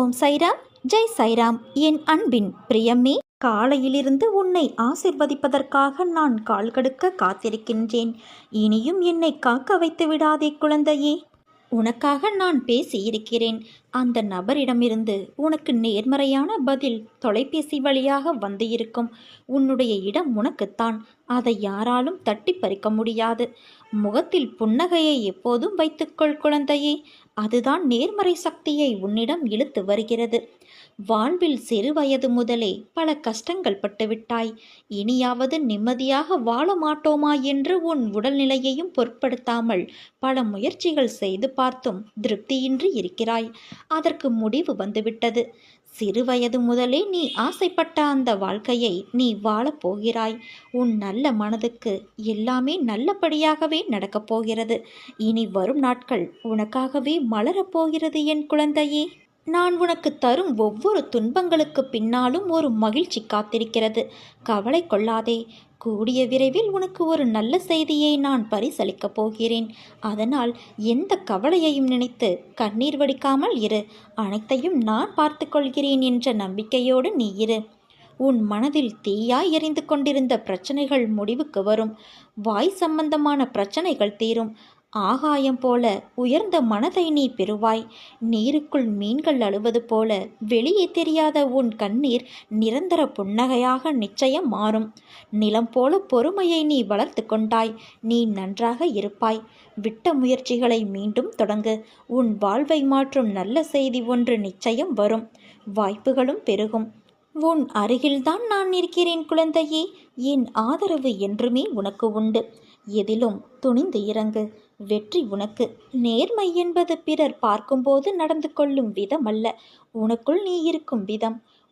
ஓம் சைராம் ஜெய் சைராம். என் அன்பின் பிரியமே காலையிலிருந்து உன்னை ஆசிர்வதிப்பதற்காக நான் கால் கடுக்க காத்திருக்கின்றேன். இனியும் என்னை காக்க வைத்து விடாதே குழந்தையே. உனக்காக நான் பேசியிருக்கிறேன். அந்த நபரிடமிருந்து உனக்கு நேர்மறையான பதில் தொலைபேசி வழியாக வந்து இருக்கும். உன்னுடைய இடம் உனக்குத்தான். அதை யாராலும் தட்டி பறிக்க முடியாது. முகத்தில் புன்னகையை எப்போதும் வைத்துக்கொள் குழந்தையே. அதுதான் நேர்மறை சக்தியை உன்னிடம் இழுத்து வருகிறது. வாழ்வில் சிறு வயது முதலே பல கஷ்டங்கள் பட்டுவிட்டாய். இனியாவது நிம்மதியாக வாழ மாட்டோமா என்று உன் உடல்நிலையையும் பொருட்படுத்தாமல் பல முயற்சிகள் செய்து பார்த்தும் திருப்தியின்றி இருக்கிறாய். அதற்கு முடிவு வந்துவிட்டது. சிறுவயது முதலே நீ ஆசைப்பட்ட அந்த வாழ்க்கையை நீ வாழப் போகிறாய். உன் நல்ல மனதுக்கு எல்லாமே நல்லபடியாகவே நடக்கப் போகிறது. இனி வரும் நாட்கள் உனக்காகவே மலரப் போகிறது என் குழந்தையே. நான் உனக்கு தரும் ஒவ்வொரு துன்பங்களுக்கு பின்னாலும் ஒரு மகிழ்ச்சி காத்திருக்கிறது. கவலை கொள்ளாதே. கூடிய விரைவில் உனக்கு ஒரு நல்ல செய்தியை நான் பரிசளிக்கப் போகிறேன். அதனால் எந்த கவலையையும் நினைத்து கண்ணீர் வடிக்காமல் இரு. அனைத்தையும் நான் பார்த்து கொள்கிறேன் என்ற நம்பிக்கையோடு நீ இரு. உன் மனதில் தீயாய் எரிந்து கொண்டிருந்த பிரச்சனைகள் முடிவுக்கு வரும். வாய் சம்பந்தமான பிரச்சனைகள் தீரும். ஆகாயம் போல உயர்ந்த மனதை நீ பெறுவாய். நீருக்குள் மீன்கள் அழுவது போல வெளியே தெரியாத உன் கண்ணீர் நிரந்தர புன்னகையாக நிச்சயம் மாறும். நிலம் போல பொறுமையை நீ வளர்த்து கொண்டாய். நீ நன்றாக இருப்பாய். விட்ட முயற்சிகளை மீண்டும் தொடங்கு. உன் வாழ்வை மாற்றும் நல்ல செய்தி ஒன்று நிச்சயம் வரும். வாய்ப்புகளும் பெருகும். உன் அருகில்தான் நான் இருக்கிறேன் குழந்தையே. என் ஆதரவு என்றுமே உனக்கு உண்டு. எதிலும் துணிந்து இறங்கு. வெற்றி உனக்கு. நேர்மை என்பது பிறர் பார்க்கும்போது நடந்து கொள்ளும் விதம் அல்ல உனக்குள் நீ இருக்கும் விதம்.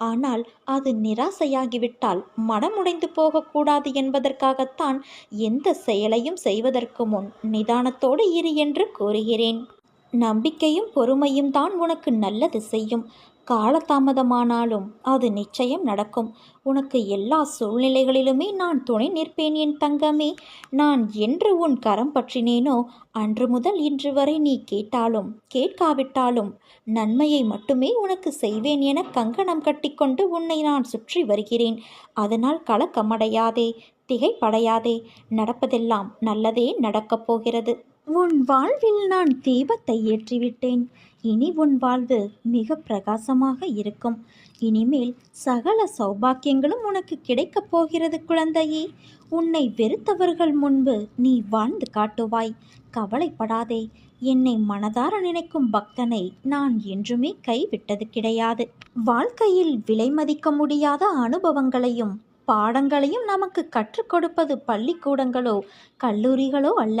ஆனால் அது நிராசையாகிவிட்டால் மனமுடைந்து போகக்கூடாது என்பதற்காகத்தான் எந்த செயலையும் செய்வதற்கு முன் நிதானத்தோடு இரு என்று கூறுகிறேன். நம்பிக்கையும் பொறுமையும் தான் உனக்கு நல்லது செய்யும். காலதாமதமானாலும் அது நிச்சயம் நடக்கும். உனக்கு எல்லா சூழ்நிலைகளிலுமே நான் துணை நிற்பேன் என் தங்கமே. நான் என்று உன் கரம் பற்றினேனோ? அன்று முதல் இன்று வரை நீ கேட்டாலும் கேட்காவிட்டாலும் நன்மையை மட்டுமே உனக்கு செய்வேன் என கங்கணம் கட்டிக்கொண்டு உன்னை நான் சுற்றி வருகிறேன். அதனால் கலக்கமடையாதே திகைப்படையாதே. நடப்பதெல்லாம் நல்லதே நடக்கப் போகிறது. உன் வாழ்வில் நான் தீபத்தை ஏற்றிவிட்டேன். இனி உன் வாழ்வு மிக பிரகாசமாக இருக்கும். இனிமேல் சகல சௌபாக்கியங்களும் உனக்கு கிடைக்கப் போகிறது குழந்தையே. உன்னை வெறுத்தவர்கள் முன்பு நீ வாழ்ந்து காட்டுவாய். கவலைப்படாதே. என்னை மனதார நினைக்கும் பக்தனை நான் என்றுமே கைவிட்டது கிடையாது. வாழ்க்கையில் விலை மதிக்க முடியாத அனுபவங்களையும் பாடங்களையும் நமக்கு கற்றுக் கொடுப்பது பள்ளிக்கூடங்களோ கல்லூரிகளோ அல்ல.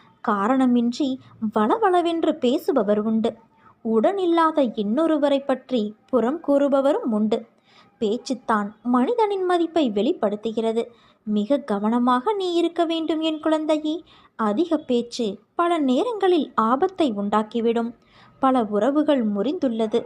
காரணமின்றி வளவளவென்று பேசுபவர் உண்டு. உடனில்லாத இன்னொருவரை பற்றி புறம் கூறுபவரும் உண்டு. பேச்சுத்தான் மனிதனின் மதிப்பை வெளிப்படுத்துகிறது. மிக கவனமாக நீ இருக்க வேண்டும் என் குழந்தையே. அதிக பேச்சு பல நேரங்களில் ஆபத்தை உண்டாக்கிவிடும். பல உறவுகள் முறிந்துள்ளது.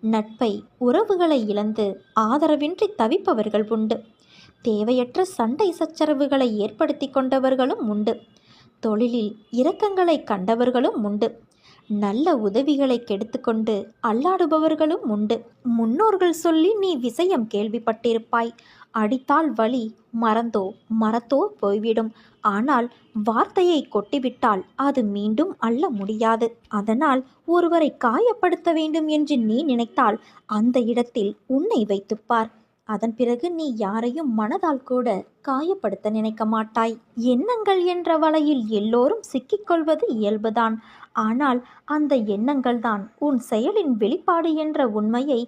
நட்பை உறவுகளை இழந்து ஆதரவின்றி தவிப்பவர்கள் உண்டு. தேவையற்ற சண்டை சச்சரவுகளை ஏற்படுத்தி கொண்டவர்களும் உண்டு. தொழிலில் இரக்கங்களை கண்டவர்களும் உண்டு. நல்ல உதவிகளை கெடுத்துக்கொண்டு அல்லாடுபவர்களும் உண்டு. முன்னோர்கள் சொல்லி நீ விஷயம் கேள்விப்பட்டிருப்பாய். அடித்தால் வலி மறந்தோ மரத்தோ போய்விடும். ஆனால் வார்த்தையை கொட்டிவிட்டால் அது மீண்டும் அள்ள முடியாது. அதனால் ஒருவரை காயப்படுத்த வேண்டும் என்று நீ நினைத்தால் அந்த இடத்தில் உன்னை வைத்துப்பார். அதன் பிறகு நீ யாரையும் மனதால் கூட காயப்படுத்த நினைக்க மாட்டாய். எண்ணங்கள் என்ற வலையில் எல்லோரும் சிக்கிக்கொள்வது இயல்புதான். ஆனால் அந்த எண்ணங்கள்தான் உன் செயலின் வெளிப்பாடு என்ற உண்மையை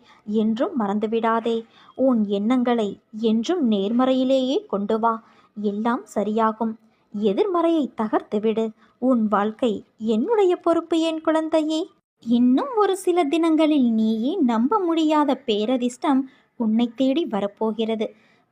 என்றும் மறந்துவிடாதே. உன் எண்ணங்களை என்றும் நேர்மறையிலேயே கொண்டு வா. எல்லாம் சரியாகும். எதிர்மறையை தகர்த்துவிடு உன் வாழ்க்கை என்னுடைய பொறுப்பு என் குழந்தையே? இன்னும் ஒரு சில தினங்களில் நீயே நம்ப முடியாத பேரதிர்ஷ்டம் உன்னை தேடி வரப்போகிறது.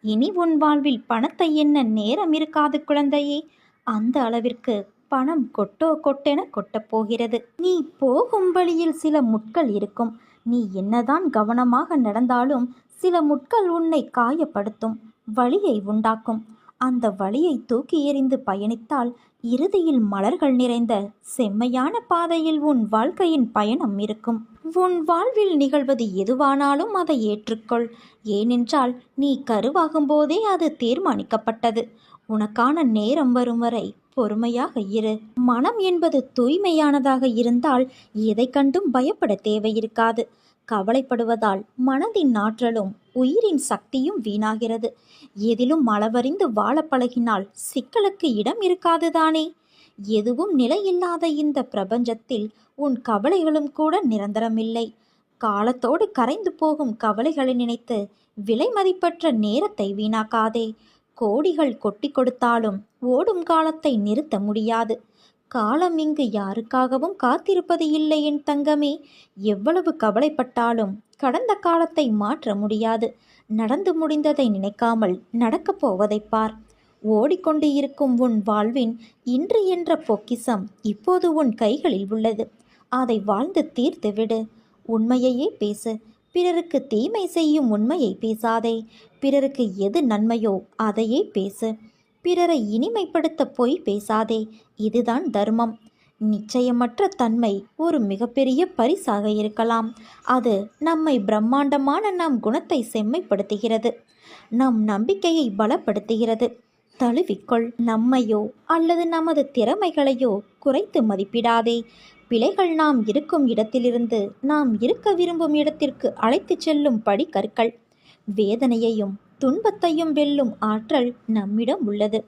இனி உன் வாழ்வில் பணத்தை என்ன நேரம் இருக்காது குழந்தையே. அந்த அளவிற்கு பணம் கொட்டோ கொட்டென கொட்டப்போகிறது நீ போகும் வழியில் சில முட்கள் இருக்கும். நீ என்னதான் கவனமாக நடந்தாலும் சில முட்கள் உன்னை காயப்படுத்தும் வழியை உண்டாக்கும். அந்த வழியை தூக்கி எறிந்து பயணித்தால் இறுதியில் மலர்கள் நிறைந்த செம்மையான பாதையில் உன் வாழ்க்கையின் பயணம் இருக்கும். உன் வாழ்வில் நிகழ்வது எதுவானாலும் அதை ஏற்றுக்கொள். ஏனென்றால் நீ கருவாகும் போதே அது தீர்மானிக்கப்பட்டது. உனக்கான நேரம் வரும் வரை பொறுமையாக இரு. மனம் என்பது தூய்மையானதாக இருந்தால் எதை கண்டும் பயப்பட தேவையிருக்காது. கவலைப்படுவதால் மனதின் ஆற்றலும் உயிரின் சக்தியும் வீணாகிறது. எதிலும் அளவறிந்து வாழ பழகினால் சிக்கலுக்கு இடம் இருக்காதுதானே? எதுவும் நிலையில்லாத இந்த பிரபஞ்சத்தில் உன் கவலைகளும் கூட நிரந்தரமில்லை. காலத்தோடு கரைந்து போகும் கவலைகளை நினைத்து விலை மதிப்பற்ற நேரத்தை வீணாக்காதே. கோடிகள் கொட்டி கொடுத்தாலும் ஓடும் காலத்தை நிறுத்த முடியாது. காலம் இங்கு யாருக்காகவும் காத்திருப்பது இல்லை என் தங்கமே. எவ்வளவு கவலைப்பட்டாலும் கடந்த காலத்தை மாற்ற முடியாது. நடந்து முடிந்ததை நினைக்காமல் நடக்கப் போவதைப் பார். ஓடிக்கொண்டு இருக்கும் உன் வாழ்வின் இன்று என்ற பொக்கிசம் இப்போது உன் கைகளில் உள்ளது. அதை வாழ்ந்து தீர்த்து விடு. உண்மையையே பேசு. பிறருக்கு தீமை செய்யும் உண்மையை பேசாதே. பிறருக்கு எது நன்மையோ அதையே பேசு. பிறரை இனிமைப்படுத்த போய் பேசாதே இதுதான் தர்மம். நிச்சயமற்ற தன்மை ஒரு மிகப்பெரிய பரிசாக இருக்கலாம். அது நம்மை பிரம்மாண்டமான நம் குணத்தை செம்மைப்படுத்துகிறது. நம் நம்பிக்கையை பலப்படுத்துகிறது. தழுவிக்கொள். நம்மையோ அல்லது நமது திறமைகளையோ குறைத்து மதிப்பிடாதே. பிழைகள் நாம் இருக்கும் இடத்திலிருந்து நாம் இருக்க விரும்பும் இடத்திற்கு அழைத்துச் செல்லும் படிக்கற்கள் வேதனையையும் துன்பத்தையும் வெல்லும் ஆற்றல் நம்மிடம் உள்ளது.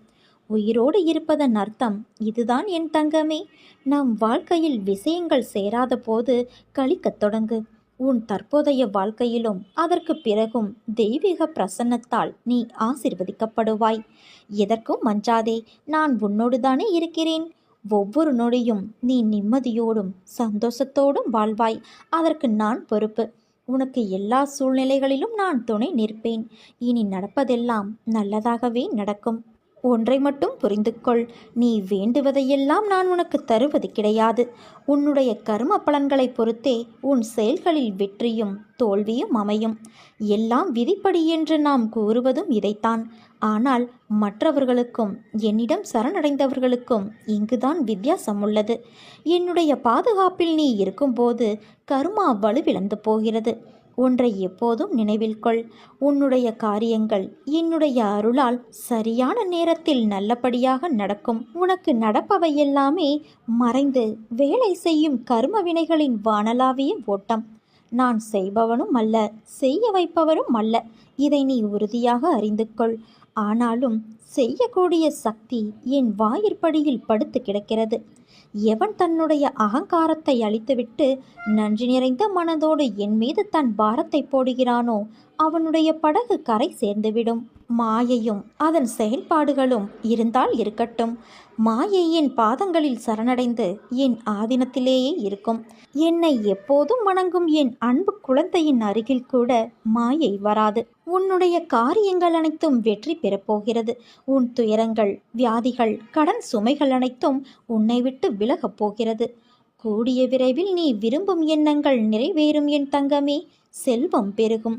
உயிரோடு இருப்பதன் அர்த்தம் இதுதான் என் தங்கமே. நம் வாழ்க்கையில் விஷயங்கள் சேராத போது கழிக்கத் தொடங்கு. உன் தற்போதைய வாழ்க்கையிலும் அதற்கு பிறகும் தெய்வீக பிரசன்னத்தால் நீ ஆசிர்வதிக்கப்படுவாய். எதற்கும் மஞ்சாதே நான் உன்னோடுதானே இருக்கிறேன். ஒவ்வொரு நொடியும் நீ நிம்மதியோடும் சந்தோஷத்தோடும் வாழ்வாய். அதற்கு நான் பொறுப்பு. உனக்கு எல்லா சூழ்நிலைகளிலும் நான் துணை நிற்பேன். இனி நடப்பதெல்லாம் நல்லதாகவே நடக்கும். ஒன்றை மட்டும் புரிந்து கொள் நீ வேண்டுவதையெல்லாம் நான் உனக்கு தருவது கிடையாது. உன்னுடைய கர்ம பலன்களை பொறுத்தே உன் செயல்களில் வெற்றியும் தோல்வியும் அமையும். எல்லாம் விதிப்படி என்று நாம் கூறுவதும் இதைத்தான். ஆனால் மற்றவர்களுக்கும் என்னிடம் சரணடைந்தவர்களுக்கும் இங்குதான் வித்தியாசம் உள்ளது. என்னுடைய பாதுகாப்பில் நீ இருக்கும்போது கருமா வலுவிழந்து போகிறது. ஒன்றை எப்போதும் நினைவில் கொள். உன்னுடைய காரியங்கள் என்னுடைய அருளால் சரியான நேரத்தில் நல்லபடியாக நடக்கும். உனக்கு நடப்பவை எல்லாமே மறைந்து வேலை செய்யும் கர்ம வினைகளின் வானலாவிய ஓட்டம். நான் செய்பவனும் அல்ல செய்ய வைப்பவரும் அல்ல. இதை நீ உறுதியாக அறிந்து கொள். ஆனாலும் செய்யக்கூடிய சக்தி என் வாயிற்படியில் படுத்து கிடக்கிறது. எவன் தன்னுடைய அகங்காரத்தை அழித்துவிட்டு நன்றி நிறைந்த மனதோடு என் மீது தன் பாரத்தை போடுகிறானோ அவனுடைய படகு கரை சேர்ந்துவிடும். மாயையும் அதன் செயல்பாடுகளும் இருந்தால் இருக்கட்டும். மாயை என் பாதங்களில் சரணடைந்து என் ஆதீனத்திலேயே இருக்கும். என்னை எப்போதும் வணங்கும் என் அன்பு குழந்தையின் அருகில் கூட மாயை வராது. உன்னுடைய காரியங்கள் அனைத்தும் வெற்றி பெறப்போகிறது உன் துயரங்கள் வியாதிகள் கடன் சுமைகள் அனைத்தும் உன்னை விட்டு விலகப் போகிறது. கூடிய விரைவில் நீ விரும்பும் எண்ணங்கள் நிறைவேறும் என் தங்கமே. செல்வம் பெருகும்.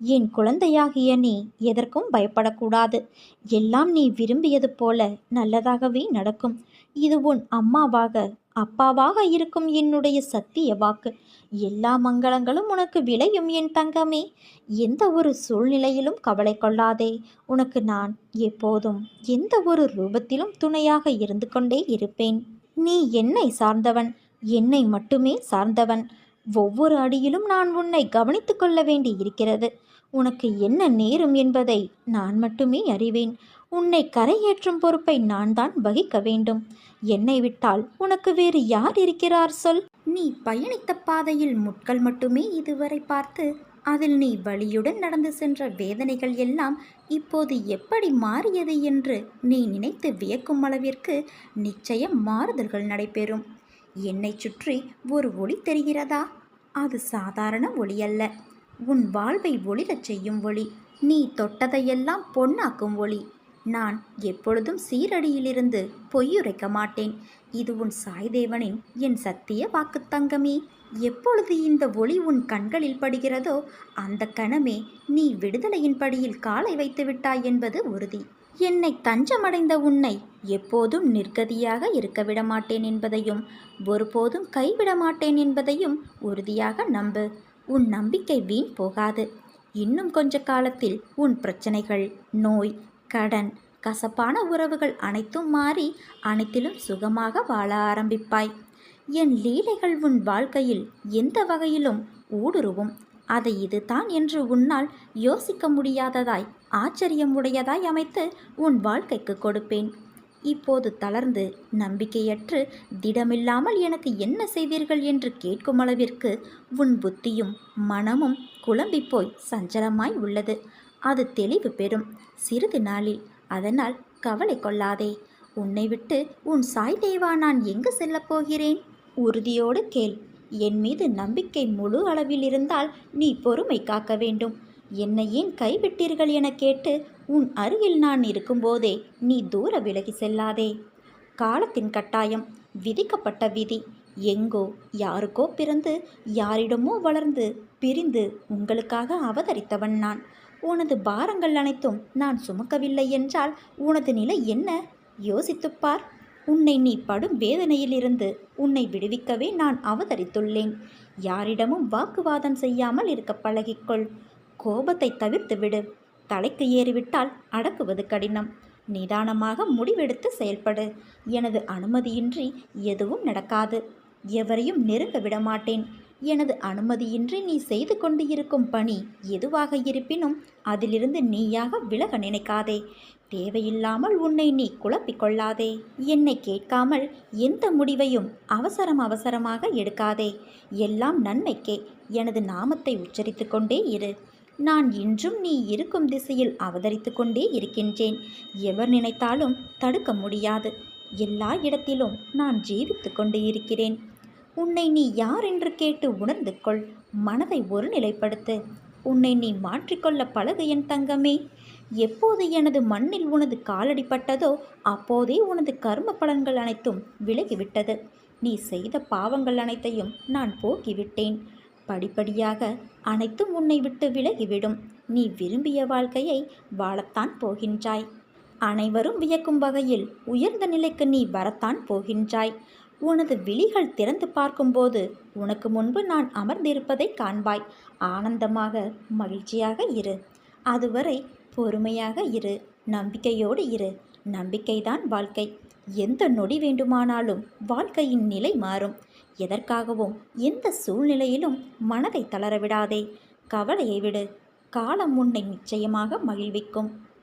என் குழந்தையாகிய நீ எதற்கும் பயப்படக்கூடாது. எல்லாம் நீ விரும்பியது போல நல்லதாகவே நடக்கும். இது உன் அம்மாவாக அப்பாவாக இருக்கும் என்னுடைய சத்திய வாக்கு. எல்லா மங்களங்களும் உனக்கு விளையும் என் தங்கமே. எந்த ஒரு சூழ்நிலையிலும் கவலை கொள்ளாதே. உனக்கு நான் எப்போதும் எந்த ஒரு ரூபத்திலும் துணையாக இருந்து கொண்டே இருப்பேன். நீ என்னை சார்ந்தவன் என்னை மட்டுமே சார்ந்தவன். ஒவ்வொரு அடியிலும் நான் உன்னை கவனித்துக் கொள்ள வேண்டி இருக்கிறது உனக்கு என்ன நேரும் என்பதை நான் மட்டுமே அறிவேன். உன்னை கரையேற்றும் பொறுப்பை நான் தான் வகிக்க வேண்டும். என்னை விட்டால் உனக்கு வேறு யார் இருக்கிறார் சொல். நீ பயணித்த பாதையில் முட்கள் மட்டுமே இதுவரை பார்த்து அதில் நீ வழியுடன் நடந்து சென்ற வேதனைகள் எல்லாம் இப்போது எப்படி மாறியது என்று நீ நினைத்து வியக்கும் அளவிற்கு நிச்சயம் மாறுதல்கள் நடைபெறும். என்னை சுற்றி ஒரு ஒளி தெரிகிறதா? அது சாதாரண ஒளி அல்ல உன் வாழ்வை ஒளிரச் செய்யும் ஒளி. நீ தொட்டதையெல்லாம் பொன்னாக்கும் ஒளி. நான் எப்பொழுதும் சீரடியிலிருந்து பொய்யுரைக்க மாட்டேன். இது உன் சாய்தேவனின் என் சத்திய வாக்கு தங்கமே. எப்பொழுது இந்த ஒளி உன் கண்களில் படுகிறதோ அந்த கணமே நீ விடுதலையின் படியில் காலை வைத்து விட்டாய் என்பது உறுதி. என்னை தஞ்சமடைந்த உன்னை எப்போதும் நிர்கதியாக இருக்க விட மாட்டேன் என்பதையும் ஒருபோதும் கைவிட மாட்டேன் என்பதையும் உறுதியாக நம்பு. உன் நம்பிக்கை வீண் போகாது. இன்னும் கொஞ்ச காலத்தில் உன் பிரச்சனைகள் நோய் கடன் கசப்பான உறவுகள் அனைத்தும் மாறி அனைத்திலும் சுகமாக வாழ ஆரம்பிப்பாய். என் லீலைகள் உன் வாழ்க்கையில் எந்த வகையிலும் ஊடுருவும். அதை இதுதான் என்று உன்னால் யோசிக்க முடியாததாய் ஆச்சரியம் உடையதாய் அமைத்து உன் வாழ்க்கைக்கு கொடுப்பேன். இப்போது தளர்ந்து நம்பிக்கையற்று திடமில்லாமல் எனக்கு என்ன செய்வீர்கள் என்று கேட்கும் அளவிற்கு உன் புத்தியும் மனமும் குழம்பிப்போய் சஞ்சலமாய் உள்ளது. அது தெளிவு பெறும். சிறிது நாளில் அதனால் கவலை கொள்ளாதே. உன்னை விட்டு உன் சாய் தேவா நான் எங்கு செல்லப் போகிறேன்? உறுதியோடு கேள். என் மீது நம்பிக்கை முழு அளவில் இருந்தால் நீ பொறுமை காக்க வேண்டும். என்னை ஏன் கைவிட்டீர்கள் என கேட்டு உன் அருகில் நான் இருக்கும்போதே நீ தூர விலகி செல்லாதே. காலத்தின் கட்டாயம் விதிக்கப்பட்ட விதி. எங்கோ யாருக்கோ பிறந்து யாரிடமோ வளர்ந்து பிரிந்து உங்களுக்காக அவதரித்தவன் நான். உனது பாரங்கள் அனைத்தும் நான் சுமக்கவில்லை என்றால் உனது நிலை என்ன? யோசித்துப்பார் உன்னை நீ படும் வேதனையிலிருந்து உன்னை விடுவிக்கவே நான் அவதரித்துள்ளேன். யாரிடமும் வாக்குவாதம் செய்யாமல் இருக்க பழகிக்கொள். கோபத்தை தவிர்த்து விடு. தலைக்கு ஏறிவிட்டால் அடக்குவது கடினம். நிதானமாக முடிவெடுத்து செயல்படு. எனது அனுமதியின்றி எதுவும் நடக்காது. எவரையும் நெருங்க விடமாட்டேன். எனது அனுமதியின்றி நீ செய்து கொண்டு இருக்கும் பணி எதுவாக இருப்பினும் அதிலிருந்து நீயாக விலக நினைக்காதே. தேவையில்லாமல் உன்னை நீ குழப்பிக் கொள்ளாதே. என்னை கேட்காமல் எந்த முடிவையும் அவசரம் அவசரமாக எடுக்காதே. எல்லாம் நன்மைக்கே. எனது நாமத்தை உச்சரித்து கொண்டே இரு. நான் இன்றும் நீ இருக்கும் திசையில் அவதரித்து கொண்டே இருக்கின்றேன். எவர் நினைத்தாலும் தடுக்க முடியாது. எல்லா இடத்திலும் நான் ஜீவித்து கொண்டு இருக்கிறேன். உன்னை நீ யார் என்று கேட்டு உணர்ந்து கொள். மனதை ஒருநிலைப்படுத்து உன்னை நீ மாற்றிக்கொள்ள பழகு என் தங்கமே. எப்போது எனது மண்ணில் உனது காலடிப்பட்டதோ அப்போதே உனது கர்ம பலன்கள் அனைத்தும் விலகிவிட்டது. நீ செய்த பாவங்கள் அனைத்தையும் நான் போக்கிவிட்டேன். படிப்படியாக அனைத்தும் உன்னை விட்டு விலகிவிடும். நீ விரும்பிய வாழ்க்கையை வாழத்தான் போகின்றாய். அனைவரும் வியக்கும் வகையில் உயர்ந்த நிலைக்கு நீ வரத்தான் போகின்றாய். உனது விழிகள் திறந்து பார்க்கும்போது உனக்கு முன்பு நான் அமர்ந்திருப்பதை காண்பாய். ஆனந்தமாக மகிழ்ச்சியாக இரு. அதுவரை பொறுமையாக இரு. நம்பிக்கையோடு இரு. நம்பிக்கைதான் வாழ்க்கை. எந்த நொடி வேண்டுமானாலும் வாழ்க்கையின் நிலை மாறும். எதற்காகவும் எந்த சூழ்நிலையிலும் மனதை தளரவிடாதே கவலையை விடு. காலம் உன்னை நிச்சயமாக மகிழ்விக்கும்.